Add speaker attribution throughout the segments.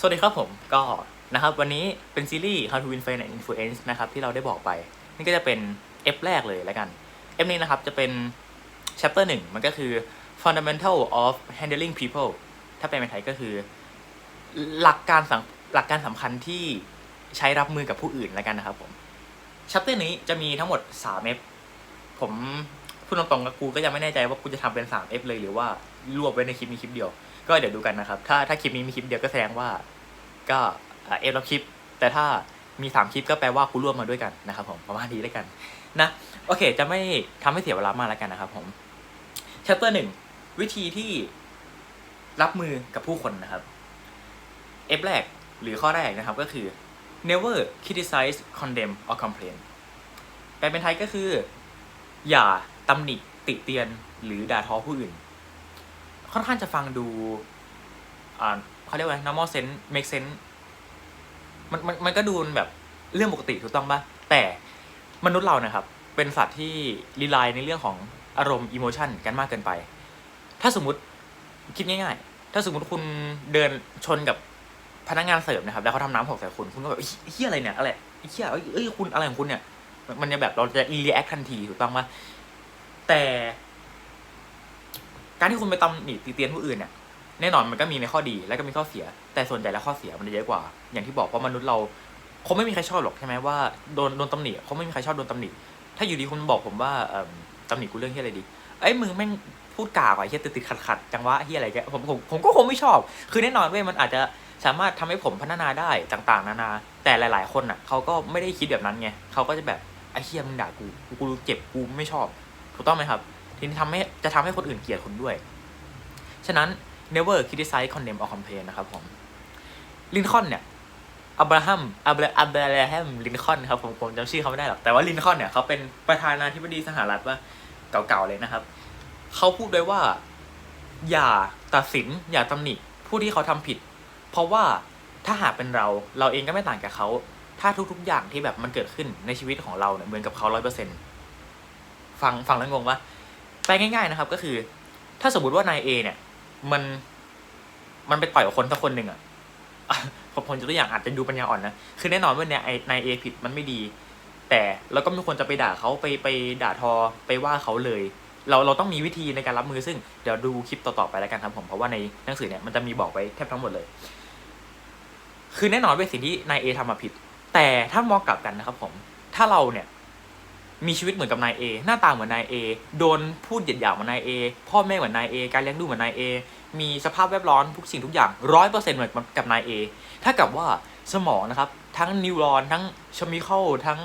Speaker 1: สวัสดีครับผมก็นะครับวันนี้เป็นซีรีส์ How to Win Finance Influence นะครับที่เราได้บอกไป นี่ก็จะเป็น F แรกเลยแล้วกัน F นี้นะครับจะเป็น chapter หนึ่งมันก็คือ fundamental of handling people ถ้าเป็นเป็นไทยก็คือ หลักการสังหลักการสำคัญที่ใช้รับมือกับผู้อื่นแล้วกันนะครับผม chapter นี้จะมีทั้งหมด3 F ผม พูดตรงๆกับกูก็ยังไม่แน่ใจว่ากูจะทำเป็น 3 F เลยหรือว่ารวบไว้ในคลิปนี้คลิปเดียว ก็เดี๋ยวดูกันนะครับ ถ้าถ้าคลิปนี้มีคลิปเดียวก็แสดงว่า ก็เอฟแล้วคลิป แต่ถ้ามีสามคลิปก็แปลว่ากูรวมมาด้วยกันนะครับผมประมาณนี้แล้วกันนะโอเค จะไม่ทำให้เสียเวลามากแล้วกันนะครับผม chapter หนึ่งวิธีที่รับมือกับผู้คนนะครับ F แรกหรือข้อแรกนะครับก็คือ never criticize condemn or complain แปลเป็นไทยก็คือ อย่า ตำหนิติเตียนหรือด่าทอผู้อื่น ค่อนข้างจะฟังดูอ่าเขาเรียกว่า normal sense make sense มันมันมันก็ดูแบบเรื่องปกติถูกต้องปะแต่มนุษย์เรานะครับ เป็นสัตว์ที่รีไลน์ในเรื่องของอารมณ์อิโมชันกันมากเกินไป ถ้าสมมติคิดง่ายๆ ถ้าสมมติคุณเดินชนกับพนักงานเสิร์ฟนะครับ แล้วเขาทำน้ำหกใส่คุณ คุณก็แบบเฮ้ยเฮียอะไรเนี่ย อะไรเฮียเอ้ยเอ้ยคุณอะไรของคุณเนี่ยมันมันจะแบบเราจะรีแอคทันทีถูกต้องปะ แต่ การที่คุณไปตำหนิติเตียนผู้อื่นเนี่ยแน่นอนมันก็มีในข้อดีและก็มีข้อเสีย แต่ส่วนใหญ่แล้วข้อเสียมันจะเยอะกว่า อย่างที่บอกว่ามนุษย์เราคงไม่มีใครชอบหรอกใช่ไหมว่าโดนโดนตำหนิคงไม่มีใครชอบโดนตำหนิถ้าอยู่ดีคุณบอกผมว่าตำหนิกูเรื่องที่อะไรดีเอ้ยมึงแม่งพูดกากว่ะเฮียติดติดขัดขัดจังวะเฮียอะไรแกผมผมผมก็คงไม่ชอบ คือแน่นอนเว้ยมันอาจจะสามารถทำให้ผมพัฒนาได้ต่าง ๆ นานา แต่หลาย ๆ คนอะเขาก็ไม่ได้คิดแบบนั้นไงเขาก็จะแบบไอ้เฮียมึงด่ากูกูกูเจ็บกูไม่ชอบ ถูกต้องไหมครับ ทีนี้ทำให้จะทำให้คนอื่นเกลียดคุณด้วย ฉะนั้น never criticize condemn or complain นะครับผมลินคอ n เนี่ยอับราฮัมอับราอับราฮัมลินคอ n ครับผมผมจำชื่อเขาไม่ได้หรอกแต่ว่าลินคอ n เนี่ยเขาเป็นประธานาธิบดีสหรัฐว่าเก่าๆเลยนะครับเขาพูดไว้ว่า อย่าตัดสินอย่าตำหนิผู้ที่เขาทำผิด เพราะว่าถ้าหากเป็นเราเราเองก็ไม่ต่างจากเขา ถ้าทุกๆอย่างที่แบบมันเกิดขึ้นในชีวิตของเราเนี่ยเหมือนกับเขาร้อยเปอร์เซ็นต์ ฟังฟังแล้วงงปะแปลง่ายๆนะครับ ก็คือ ถ้าสมมติว่านายเอเนี่ย มัน มันไปต่อยกับคนสักคนหนึ่งอะผมผมจะตัวอย่างอาจจะดูปัญญาอ่อนนะ คือแน่นอนว่าเนี่ยไอนายเอผิดมันไม่ดี แต่เราก็ไม่ควรจะไปด่าเขาไปไปด่าทอไปว่าเขาเลย เราเราต้องมีวิธีในการรับมือซึ่งเดี๋ยวดูคลิปต่อๆไปแล้วกันครับผมเพราะว่าในหนังสือเนี่ยมันจะมีบอกไว้แทบทั้งหมดเลย คือแน่นอนเป็นสิ่งที่นายเอทำมาผิด แต่ถ้ามองกลับกันนะครับผม ถ้าเราเนี่ย มีชีวิตเหมือนกับนายเอหน้าตาเหมือนนายเอโดนพูดเหยียดหยามเหมือนนายเอพ่อแม่เหมือนนายเอการเลี้ยงดูเหมือนนายเอมีสภาพแวดล้อมทุกสิ่งทุกอย่างร้อยเปอร์เซ็นต์เหมือนกับนายเอถ้ากับว่าสมองนะครับ ทั้งนิวรอนทั้งชมิคอลทั้ง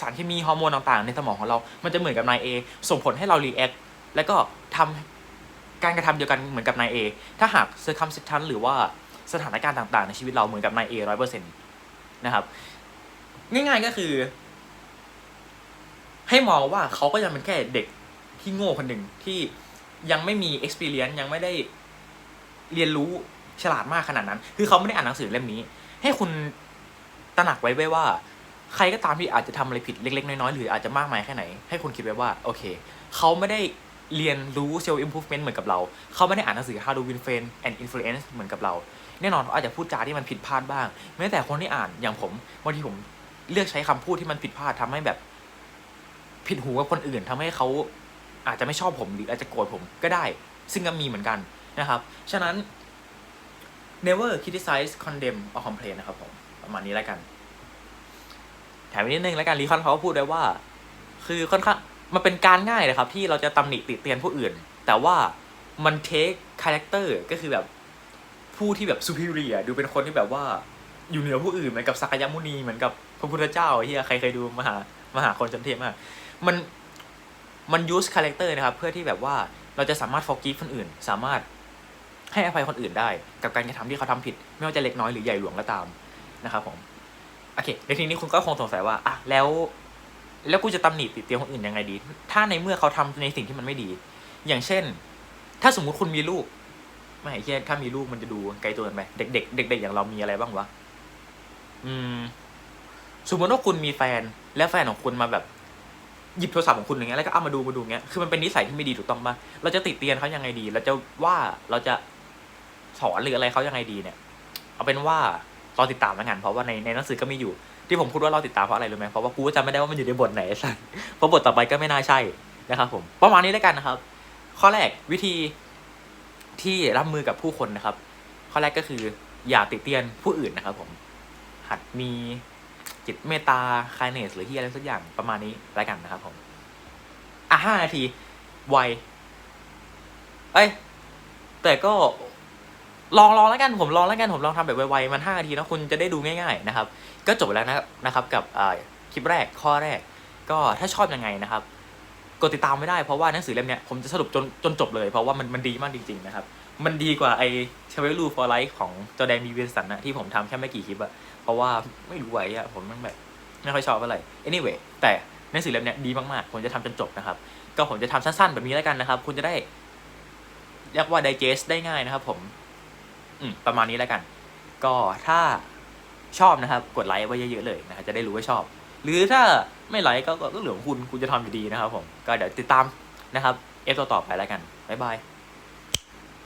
Speaker 1: สารเคมีฮอร์โมนต่างๆ ในสมองของเรา มันจะเหมือนกับนายเอส่งผลให้เรารีแอคแล้วก็ทำการกระทำเดียวกันเหมือนกับนายเอถ้าหากเซอร์คัมซิทันหรือว่าสถานการณ์ต่างๆ ในชีวิตเราเหมือนกับนายเอร้อยเปอร์เซ็นต์นะครับง่ายๆก็คือ ให้มองว่าเขาก็ยังเป็นแค่เด็กที่โง่คนหนึ่งที่ยังไม่มี experience ยังไม่ได้เรียนรู้ฉลาดมากขนาดนั้น คือเขาไม่ได้อ่านหนังสือเล่มนี้ ให้คุณตระหนักไว้ไว้ว่า ใครก็ตามที่อาจจะทำอะไรผิดเล็กๆ น้อยๆ หรืออาจจะมากมายแค่ไหน ให้คุณคิดไว้ว่า โอเค เขาไม่ได้เรียนรู้ self improvement เหมือนกับเรา เขาไม่ได้อ่านหนังสือ how to win friends and influence เหมือนกับเรา แน่นอนเขาอาจจะพูดจาที่มันผิดพลาดบ้าง แม้แต่คนที่อ่านอย่างผมบางทีผมเลือกใช้คำพูดที่มันผิดพลาดทำให้แบบ ผิดหูกับคนอื่นทำให้เขาอาจจะไม่ชอบผมหรืออาจจะโกรธผมก็ได้ ซึ่งก็มีเหมือนกันนะครับ ฉะนั้น never criticize condemn or complain นะครับผม ประมาณนี้แล้วกัน แถมอีกนิดนึงแล้วกันรีคอนเขาก็พูดไว้ว่า คือค่อนข้างมันเป็นการง่ายเลยครับ ที่เราจะตำหนิติเตียนผู้อื่น แต่ว่ามันเทคคาแรคเตอร์ก็คือแบบผู้ที่แบบ superior ดูเป็นคนที่แบบว่าอยู่เหนือผู้อื่นเหมือนกับสักยมุนีเหมือนกับพระพุทธเจ้าเฮียใครเคยดูมหามหาคนจนเทพมาก มันมันยูสคาแรคเตอร์นะครับ เพื่อที่แบบว่าเราจะสามารถ forgive คนอื่น สามารถให้อภัยคนอื่นได้ กับการกระทำที่เขาทำผิด ไม่ว่าจะเล็กน้อยหรือใหญ่หลวงก็ตามนะครับผมโอเคในทีนี้คุณก็คงสงสัยว่าอะแล้ว แล้วกูจะตำหนิติเตียนคนอื่นยังไงดี ถ้าในเมื่อเขาทำในสิ่งที่มันไม่ดี อย่างเช่น ถ้าสมมุติคุณมีลูกไม่เช่ถ้ามีลูกมันจะดูไกลตัวกันไปเด็กๆเด็กๆอย่างเรามีอะไรบ้างวะอืม สมมติว่าคุณมีแฟนและแฟนของคุณมาแบบ หยิบโทรศัพท์ของคุณอย่างเงี้ยแล้วก็เอามาดูมาดูเงี้ยคือมันเป็นนิสัยที่ไม่ดีถูกต้องปะเราจะติดเตียนเขายังไงดี เราจะว่าเราจะสอนหรืออะไรเขายังไงดีเนี่ย เอาเป็นว่ารอติดตามแล้วกันเพราะว่าในในหนังสือก็มีอยู่ ที่ผมพูดว่ารอติดตามเพราะอะไรรู้ไหมเพราะว่ากูจำไม่ได้ว่ามันอยู่ในบทไหนสัสเพราะบทต่อไปก็ไม่น่าใช่นะครับ ผมประมาณนี้แล้วกันนะครับ ข้อแรกวิธีที่รับมือกับผู้คนนะครับ ข้อแรกก็คืออย่าติดเตียนผู้อื่นนะครับ ผม หัดมี จิตเมตตาคายเนสหรือที่อะไรสักอย่างประมาณนี้แล้วกันนะครับผมอะห้านาทีไวเอ้ยแต่ก็ลองลองแล้วกันผมลองแล้วกันผมลองทำแบบไวๆมันห้านาทีนะคุณจะได้ดูง่าย ๆนะครับ ก็จบแล้วนะครับนะครับ กับคลิปแรกข้อแรก ก็ถ้าชอบยังไงนะครับกดติดตามไม่ได้เพราะว่าหนังสือเล่มเนี้ยผมจะสรุปจนจนจบเลย เพราะว่ามันมันดีมากจริงๆนะครับ มันดีกว่าไอเชเวลูฟอร์ไลท์ของจอแดนมีเวียสันนะที่ผมทำแค่ไม่กี่คลิปอะ เพราะว่าไม่รู้ไว้อะผมมันแบบไม่ค่อยชอบอะไร anyway แต่หนังสือเล่มนี้ดีมากๆ ผมจะทำจนจบนะครับ ก็ผมจะทำสั้นๆ แบบนี้แล้วกันนะครับ คุณจะได้เรียกว่า digest ได้ง่ายนะครับ ผม อืมประมาณนี้แล้วกัน ก็ถ้าชอบนะครับ กดไลค์ไว้เยอะๆเลยนะจะได้รู้ว่าชอบ หรือถ้าไม่ไลค์ก็ก็เหลือของคุณคุณจะทำอยู่ดีนะครับ ผม ก็เดี๋ยวติดตามนะครับ เอฟต่อไปแล้วกันบ๊ายบาย